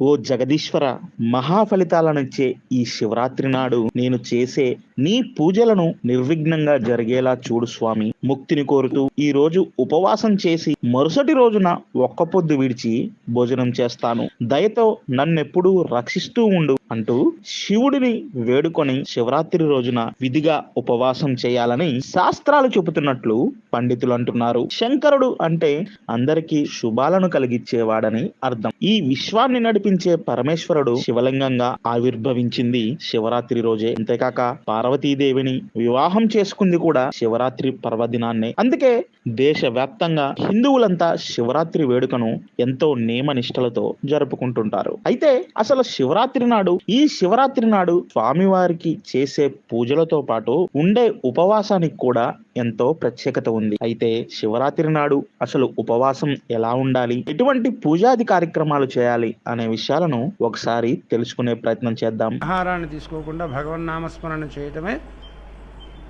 ఓ జగదీశ్వర మహాఫలితాలనిచ్చే ఈ శివరాత్రి నాడు నేను చేసే నీ పూజలను నిర్విఘ్నంగా జరిగేలా చూడు స్వామి. ముక్తిని కోరుతూ ఈ రోజు ఉపవాసం చేసి మరుసటి రోజున ఒక్క పొద్దు విడిచి భోజనం చేస్తాను. దయతో నన్నెప్పుడూ రక్షిస్తూ ఉండు అంటూ శివుడిని వేడుకొని శివరాత్రి రోజున విధిగా ఉపవాసం చేయాలని శాస్త్రాలు చెబుతున్నట్లు పండితులు అంటున్నారు. శంకరుడు అంటే అందరికీ శుభాలను కలిగించేవాడని అర్థం. ఈ విశ్వాన్ని నడిపించే పరమేశ్వరుడు శివలింగంగా ఆవిర్భవించింది శివరాత్రి రోజే. అంతేకాక పార్వతీదేవిని వివాహం చేసుకుంది కూడా శివరాత్రి పర్వదినాన్నే. అందుకే దేశవ్యాప్తంగా హిందువులంతా శివరాత్రి వేడుకను ఎంతో నియమ నిష్టలతో జరుపుకుంటుంటారు. అయితే అసలు శివరాత్రి నాడు ఈ శివరాత్రి నాడు స్వామివారికి చేసే పూజలతో పాటు ఉండే ఉపవాసానికి కూడా ఎంతో ప్రత్యేకత ఉంది. అయితే శివరాత్రి నాడు అసలు ఉపవాసం ఎలా ఉండాలి? ఎటువంటి పూజాది కార్యక్రమాలు చేయాలి అనే విషయాలను ఒకసారి తెలుసుకునే ప్రయత్నం చేద్దాం. ఆహారాన్ని తీసుకోకుండా భగవన్నామస్మరణ చేయటమే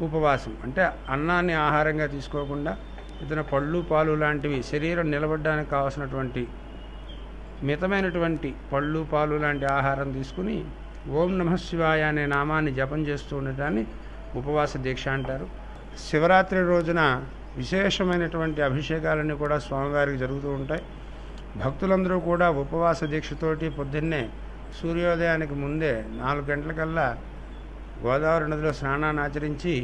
ఉపవాసం. అంటే అన్నాన్ని ఆహారంగా తీసుకోకుండా ఇతర పళ్ళు పాలు లాంటివి శరీరం నిలబడడానికి కావాల్సినటువంటి మితమైనటువంటి పళ్ళు పాలు లాంటి ఆహారం తీసుకుని ఓం నమ శివాయ అనే నామాన్ని జపం చేస్తూ ఉండటాన్ని ఉపవాస దీక్ష అంటారు. శివరాత్రి రోజున విశేషమైనటువంటి అభిషేకాలన్నీ కూడా స్వామివారికి జరుగుతూ ఉంటాయి. భక్తులందరూ కూడా ఉపవాస దీక్షతోటి పొద్దున్నే సూర్యోదయానికి ముందే నాలుగు గంటలకల్లా గోదావరి నదిలో స్నానాన్ని ఆచరించి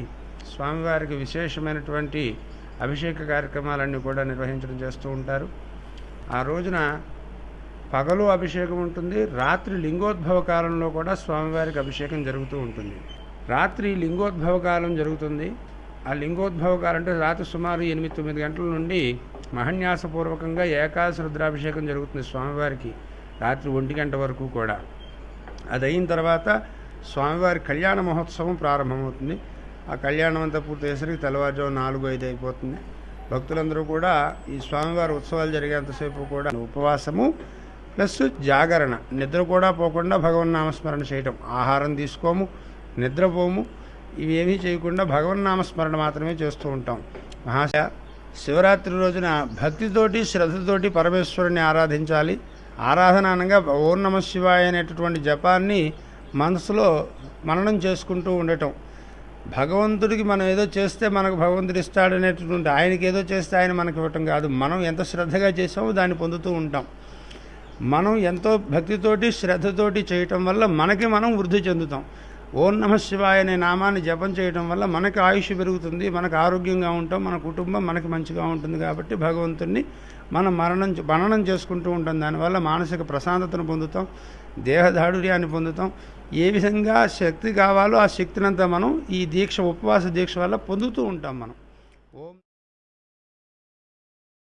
స్వామివారికి విశేషమైనటువంటి అభిషేక కార్యక్రమాలన్నీ కూడా నిర్వహించడం చేస్తూ ఉంటారు. ఆ రోజున పగలు అభిషేకం ఉంటుంది రాత్రి లింగోద్భవ కాలంలో కూడా స్వామివారికి అభిషేకం జరుగుతూ ఉంటుంది. రాత్రి లింగోద్భవ కాలం జరుగుతుంది. ఆ లింగోద్భవ కాలం అంటే రాత్రి సుమారు ఎనిమిది తొమ్మిది గంటల నుండి మహన్యాసపూర్వకంగా ఏకాదశి రుద్రాభిషేకం జరుగుతుంది స్వామివారికి రాత్రి ఒంటి గంట వరకు కూడా. అది అయిన తర్వాత స్వామివారి కళ్యాణ మహోత్సవం ప్రారంభమవుతుంది. ఆ కళ్యాణం అంతా పూర్తయ్యేసరికి తెల్లవారుజాము నాలుగు ఐదు అయిపోతుంది. భక్తులందరూ కూడా ఈ స్వామివారి ఉత్సవాలు జరిగేంతసేపు కూడా ఉపవాసము ప్లస్ జాగరణ. నిద్ర కూడా పోకుండా భగవన్నామస్మరణ చేయటం. ఆహారం తీసుకోము నిద్రపోము. ఇవేమీ చేయకుండా భగవన్నామస్మరణ మాత్రమే చేస్తూ ఉంటాం. మహాశ శివరాత్రి రోజున భక్తితోటి శ్రద్ధతోటి పరమేశ్వరుని ఆరాధించాలి. ఆరాధన అనగా ఓం నమ శివాయ అనేటటువంటి జపాన్ని మనసులో మననం చేసుకుంటూ ఉండటం. భగవంతుడికి మనం ఏదో చేస్తే మనకు భగవంతుడు ఇస్తాడు అనేటటువంటి ఆయనకి ఏదో చేస్తే ఆయన మనకి ఇవ్వటం కాదు. మనం ఎంత శ్రద్ధగా చేసామో దాన్ని పొందుతూ ఉంటాం. మనం ఎంతో భక్తితోటి శ్రద్ధతోటి చేయటం వల్ల మనకి మనం వృద్ధి చెందుతాం. ఓం నమ శివాయ అనే నామాన్ని జపం చేయడం వల్ల మనకి ఆయుష్ పెరుగుతుంది మనకు ఆరోగ్యంగా ఉంటాం మన కుటుంబం మనకి మంచిగా ఉంటుంది కాబట్టి భగవంతుణ్ణి మనం మరణం మననం చేసుకుంటూ ఉంటాం. దానివల్ల మానసిక ప్రశాంతతను పొందుతాం దేహదాఢుర్యాన్ని పొందుతాం. ఏ విధంగా శక్తి కావాలో ఆ శక్తినంతా మనం ఈ దీక్ష ఉపవాస దీక్ష వల్ల పొందుతూ ఉంటాం మనం. ఓం